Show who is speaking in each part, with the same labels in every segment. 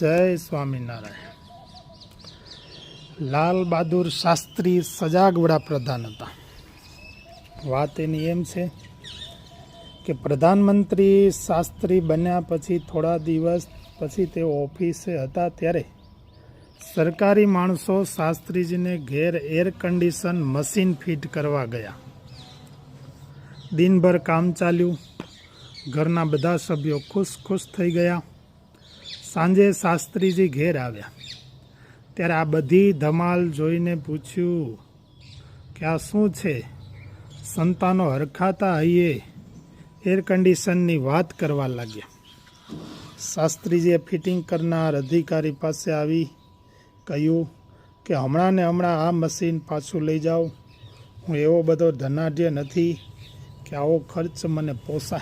Speaker 1: જય સ્વામિનારાયણ. લાલ બહાદુર શાસ્ત્રી સજાગ વડાપ્રધાન હતા. વાત એની એમ છે કે પ્રધાનમંત્રી શાસ્ત્રી બન્યા પછી થોડા દિવસ પછી તેઓ ઓફિસે હતા ત્યારે સરકારી માણસો શાસ્ત્રીજીને ઘેર એર કન્ડિશન મશીન ફિટ કરવા ગયા. દિનભર કામ ચાલ્યું. ઘરના બધા સભ્યો ખુશ ખુશ થઈ ગયા. સાંજે શાસ્ત્રીજી ઘેર આવ્યા. ત્યારે આ બધી ધમાલ જોઈને પૂછ્યું કે આ શું છે? સંતાનો હરખાતા હૈયે એર કન્ડિશનની વાત કરવા લાગ્યા. શાસ્ત્રીજીએ ફિટિંગ કરનાર અધિકારી પાસે આવી, કહ્યું કે, હમણાં ને હમણાં આ મશીન પાછું લઈ જાઓ. હું એવો બધો ધનાઢ્ય નથી કે આવો ખર્ચ મને પોસાય.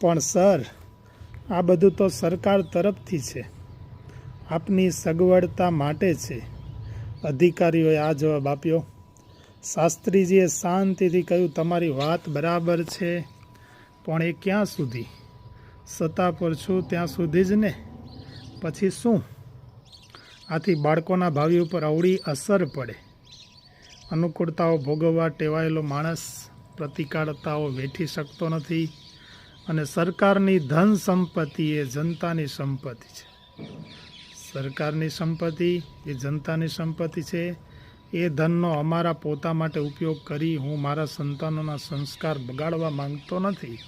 Speaker 1: પણ સર આ બધું તો સરકાર તરફથી છે. આપની સગવડતા માટે છે. અધિકારીઓએ આ જવાબ આપ્યો. શાસ્ત્રીજીએ શાંતિથી કહ્યું, તમારી વાત બરાબર છે, પણ એ ક્યાં સુધી? સત્તા પર છું ત્યાં સુધી જ ને? પછી શું? આથી બાળકોના ભાવિ ઉપર અવળી અસર પડે. અનુકૂળતાઓ ભોગવવા ટેવાયેલો માણસ પ્રતિકારતાઓ વેઠી શકતો નથી. અને સરકારની ધન સંપત્તિ એ જનતાની સંપત્તિ છે. સરકારની સંપત્તિ એ જનતાની સંપત્તિ છે. એ ધનનો અમારા પોતા માટે ઉપયોગ કરી હું મારા સંતાનોના સંસ્કાર બગાડવા માંગતો નથી.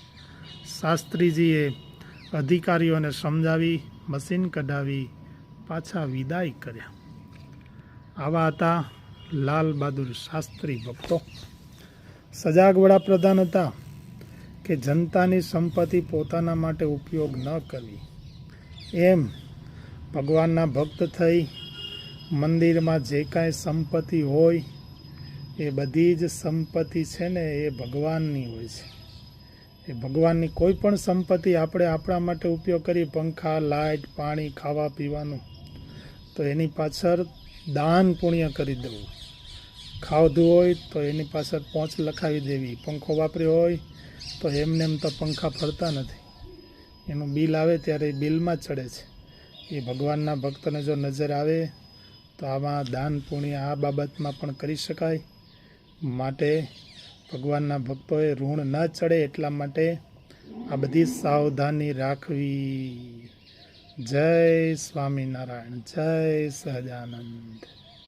Speaker 1: શાસ્ત્રીજીએ અધિકારીઓને સમજાવી, મશીન કઢાવી, પાછા વિદાય કર્યા. આવા હતા લાલ બહાદુર શાસ્ત્રી ભક્તો. સજાગ વડાપ્રધાન હતા. કે જનતાની સંપત્તિ પોતાના માટે ઉપયોગ ન કરવી. એમ ભગવાનના ભક્ત થઈ મંદિરમાં જે કાંઈ સંપત્તિ હોય, એ બધી જ સંપત્તિ છે ને એ ભગવાનની હોય છે. એ ભગવાનની કોઈ પણ સંપત્તિ આપણે આપણા માટે ઉપયોગ કરી પંખા લાઇટ પાણી ખાવા પીવાનું તો એની પાછળ દાન પુણ્ય કરી દેવું. ખાવધું હોય તો એની પાછળ પહોંચ લખાવી દેવી. પંખો વાપર્યો હોય તો એમને એમ તો પંખા ફરતા નથી. એનું બિલ આવે ત્યારે એ બિલમાં ચડે છે. એ ભગવાનના ભક્તને જો નજર આવે તો આમાં દાન પુણ્ય આ બાબતમાં પણ કરી શકાય. માટે ભગવાનના ભક્તોએ ઋણ ન ચડે એટલા માટે આ બધી સાવધાની રાખવી. જય સ્વામિનારાયણ, જય સહજાનંદ.